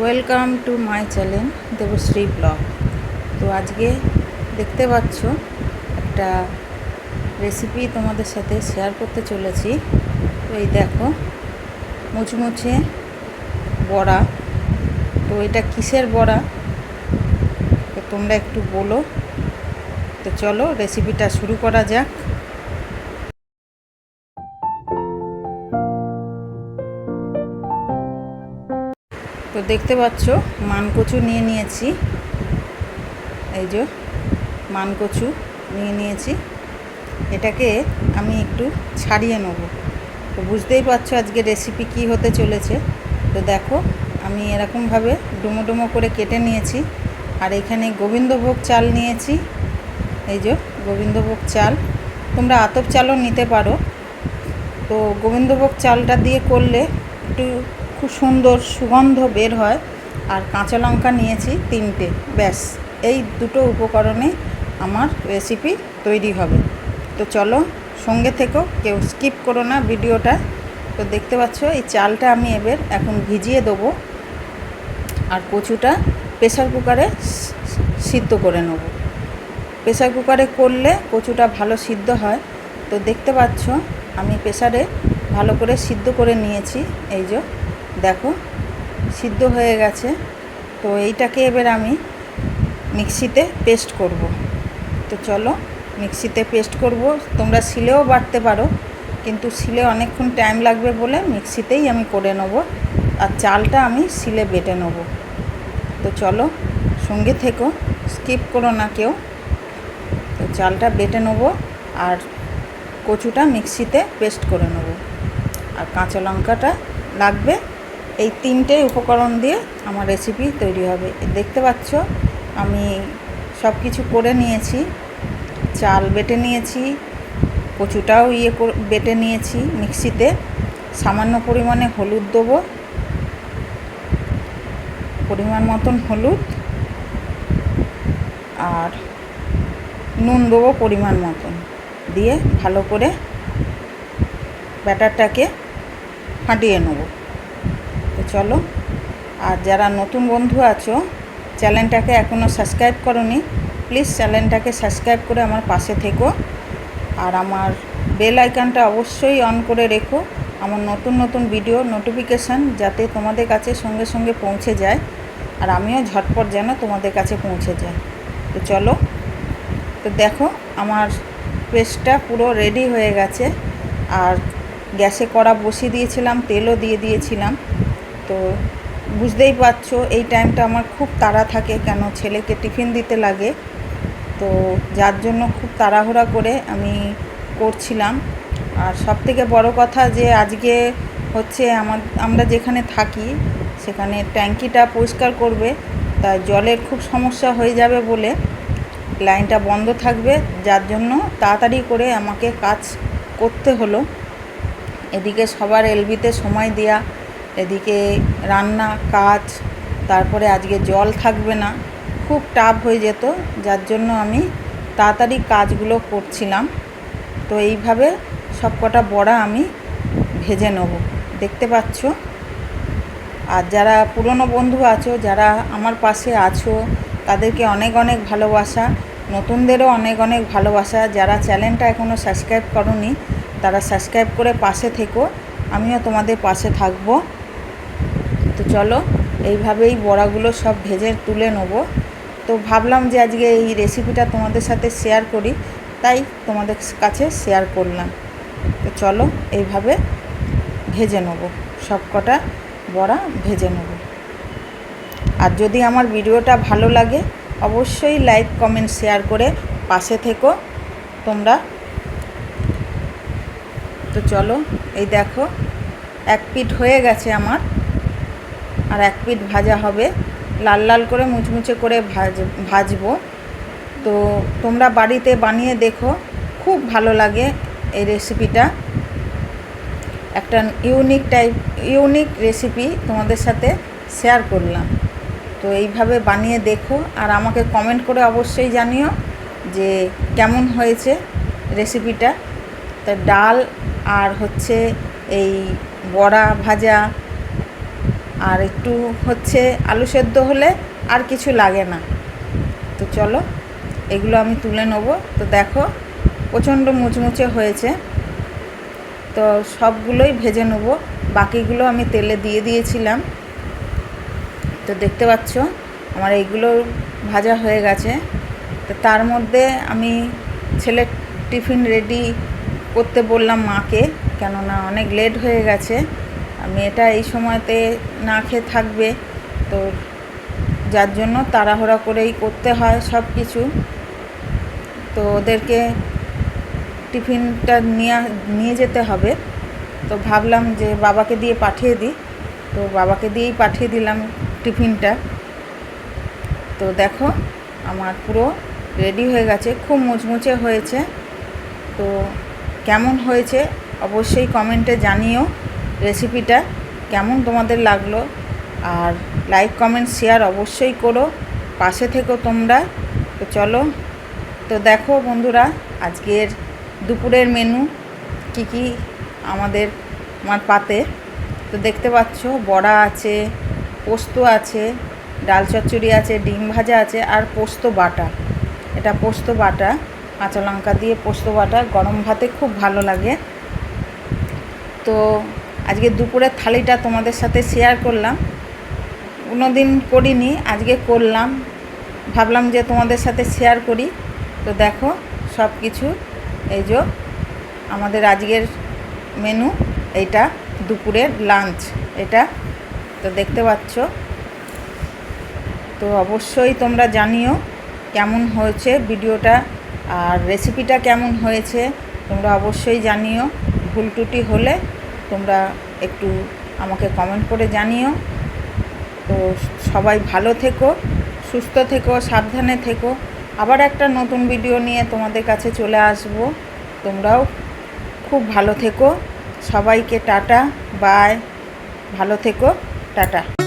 Welcome to my channel Debashree blog. তো আজকে দেখতে পাচ্ছ একটা রেসিপি তোমাদের সাথে শেয়ার করতে চলেছি। তো এই দেখো, মুচমুচে বড়া। তো এটা কিসের বড়া? তো তোমরা একটু বলো। তো চলো রেসিপিটা শুরু করা যাক। তো দেখতে পাচ্ছ, মানকচু নিয়ে নিয়েছি। এই যে, মানকচু নিয়ে নিয়েছি। এটাকে আমি একটু ছাড়িয়ে নেব। তো বুঝতেই পারছ আজকে রেসিপি কি হতে চলেছে। তো দেখো, আমি এরকমভাবে ডুমো ডুমো করে কেটে নিয়েছি। আর এখানে গোবিন্দভোগ চাল নিয়েছি। এই যে, গোবিন্দভোগ চাল। তোমরা আতপ চালও নিতে পারো। তো গোবিন্দভোগ চালটা দিয়ে করলে একটু খুব সুন্দর সুগন্ধ বের হয়। আর কাঁচা লঙ্কা নিয়েছি তিনটে। ব্যাস, এই দুটো উপকরণে আমার রেসিপি তৈরি হবে। তো চলো, সঙ্গে থেকেও কেউ স্কিপ করো না ভিডিওটা। তো দেখতে পাচ্ছ, এই চালটা আমি এবার এখন ভিজিয়ে দেবো। আর কচুটা প্রেসার কুকারে সিদ্ধ করে নেব। প্রেসার কুকারে করলে কচুটা ভালো সিদ্ধ হয়। তো দেখতে পাচ্ছ, আমি প্রেসারে ভালো করে সিদ্ধ করে নিয়েছি। এই যে দেখো, সিদ্ধ হয়ে গেছে। তো এইটাকে এবার আমি মিক্সিতে পেস্ট করব। তো চলো, মিক্সিতে পেস্ট করব। তোমরা শিলেও বাটতে পারো, কিন্তু শিলে অনেকক্ষণ টাইম লাগবে বলে মিক্সিতেই আমি করে নেব আর চালটা আমি শিলে বেটে নেব। তো চলো, সঙ্গে থেকো স্কিপ করো না কেউ। তো চালটা বেটে নেব আর কচুটা মিক্সিতে পেস্ট করে নেব। আর কাঁচা লঙ্কাটা লাগবে এই তিনটে উপকরণ দিয়ে আমার রেসিপি তৈরি হবে। দেখতে পাচ্ছ, আমি সব কিছু করে নিয়েছি, চাল বেটে নিয়েছি, কচুটাও ইয়ে বেটে নিয়েছি মিক্সিতে। সামান্য পরিমাণে হলুদ দেবো। পরিমাণ মতন হলুদ। আর নুন দেবো পরিমাণ মতন। দিয়ে ভালো করে ব্যাটারটাকে ফাটিয়ে নেব। চলো। আর যারা নতুন বন্ধু আছো, চ্যানেলটাকে এখনও সাবস্ক্রাইব করনি, প্লিজ চ্যানেলটাকে সাবস্ক্রাইব করে আমার পাশে থেকো। আর আমার বেল আইকনটা অবশ্যই অন করে রেখো। আমার নতুন নতুন ভিডিও নোটিফিকেশান যাতে তোমাদের কাছে সঙ্গে সঙ্গে পৌঁছে যায়। আর আমিও ঝটপট যেন তোমাদের কাছে পৌঁছে যায়। তো চলো, তো দেখো আমার পেস্টটা পুরো রেডি হয়ে গেছে। আর গ্যাসে কড়া বসিয়ে দিয়েছিলাম, তেলও দিয়ে দিয়েছিলাম। তো বুঝতেই পারছ, এই টাইমটা আমার খুব তাড়া থাকে কেন ছেলেকে টিফিন দিতে লাগে। তো যার জন্য খুব তাড়াহুড়া করে আমি করছিলাম। আর সব থেকে বড় কথা যে আজকে হচ্ছে আমার, আমরা যেখানে থাকি, সেখানে ট্যাঙ্কিটা পরিষ্কার করবে তা জলের খুব সমস্যা হয়ে যাবে বলে লাইনটা বন্ধ থাকবে। যার জন্য তাড়াতাড়ি করে আমাকে কাজ করতে হলো। এদিকে সবার এলবিতে সময় দেয়া এদিকে রান্না, কাজ, তারপরে আজকে জল থাকবে না। খুব টাফ হয়ে যেত, যার জন্য আমি তাড়াতাড়ি কাজগুলো করছিলাম। তো এইভাবে সব কটা বড়া আমি ভেজে নেব। দেখতে পাচ্ছ? আর যারা পুরনো বন্ধু আছো, যারা আমার পাশে আছো, তাদেরকে অনেক অনেক ভালোবাসা। নতুনদেরও অনেক অনেক ভালোবাসা। যারা চ্যানেলটা এখনও সাবস্ক্রাইব করনি, তারা সাবস্ক্রাইব করে পাশে থেকো। আমিও তোমাদের পাশে থাকব। তো চলো, এইভাবেই বড়াগুলো সব ভেজে তুলে নেব। তো ভাবলাম যে আজকে এই রেসিপিটা তোমাদের সাথে শেয়ার করি, তাই তোমাদের কাছে শেয়ার করলাম। তো চলো, এইভাবে ভেজে নেব সব কটা বড়া ভেজে নেব। আর যদি আমার ভিডিওটা ভালো লাগে, অবশ্যই লাইক কমেন্ট শেয়ার করে পাশে থেকো তোমরা। তো চলো, এই দেখো, এক পিঠ হয়ে গেছে আমার। আর এক পিঠ ভাজা হবে। লাল লাল করে মুচমুচে করে ভাজ ভাজবো। তো তোমরা বাড়িতে বানিয়ে দেখো, খুব ভালো লাগে এই রেসিপিটা একটা ইউনিক টাইপ ইউনিক রেসিপি তোমাদের সাথে শেয়ার করলাম। তো এইভাবে বানিয়ে দেখো আর আমাকে কমেন্ট করে অবশ্যই জানিও যে কেমন হয়েছে রেসিপিটা তা ডাল আর হচ্ছে এই বড়া ভাজা আর একটু হচ্ছে আলু সেদ্ধ হলে আর কিছু লাগে না। তো চলো, এগুলো আমি তুলে নেব। তো দেখো, প্রচণ্ড মুচমুচে হয়েছে। তো সবগুলোই ভেজে নেব। বাকিগুলো আমি তেলে দিয়ে দিয়েছিলাম। তো দেখতে পাচ্ছ, আমার এইগুলো ভাজা হয়ে গেছে। তো তার মধ্যে আমি ছেলের টিফিন রেডি করতে বললাম মাকে, কেননা অনেক লেট হয়ে গেছে। মেয়েটা এই সময়তে না খেয়ে থাকবে, তো যার জন্য তাড়াহুড়া করেই করতে হয় সব কিছু। তো ওদেরকে টিফিনটা নিয়ে নিয়ে যেতে হবে। তো ভাবলাম যে বাবাকে দিয়ে পাঠিয়ে দিই। তো বাবাকে দিয়েই পাঠিয়ে দিলাম টিফিনটা। তো দেখো, আমার পুরো রেডি হয়ে গেছে, খুব মুচমুচে হয়েছে। তো কেমন হয়েছে অবশ্যই কমেন্টে জানিও। রেসিপিটা কেমন তোমাদের লাগল আর লাইক কমেন্ট শেয়ার অবশ্যই করো। পাশে থেকো তোমরা। তো চলো, তো দেখো বন্ধুরা, আজকের দুপুরের মেনু কি কি আমাদের আমার পাতে। তো দেখতে পাচ্ছ, বড়া আছে, পোস্ত আছে, ডাল চচ্চড়ি আছে, ডিম ভাজা আছে আর পোস্ত বাটা। এটা পোস্ত বাটা, কাঁচা লঙ্কা দিয়ে পোস্ত বাটা, গরম ভাতে খুব ভালো লাগে। তো আজকে দুপুরের থালিটা তোমাদের সাথে শেয়ার করলাম। কোনো দিন করিনি, আজকে করলাম। ভাবলাম যে তোমাদের সাথে শেয়ার করি। তো দেখো সব কিছু এই যে আমাদের আজকের মেনু এইটা দুপুরের লাঞ্চ এটা তো দেখতে পাচ্ছ। তো অবশ্যই তোমরা জানিও কেমন হয়েছে ভিডিওটা আর রেসিপিটা কেমন হয়েছে, তোমরা অবশ্যই জানিও। ভুল ত্রুটি হলে তোমরা একটু আমাকে কমেন্ট করে জানিও। তো সবাই ভালো থেকো, সুস্থ থেকো, সাবধানে থেকো। আবার একটা নতুন ভিডিও নিয়ে তোমাদের কাছে চলে আসব। তোমরাও খুব ভালো থেকো। সবাইকে টাটা বাই ভালো থেকো, টাটা।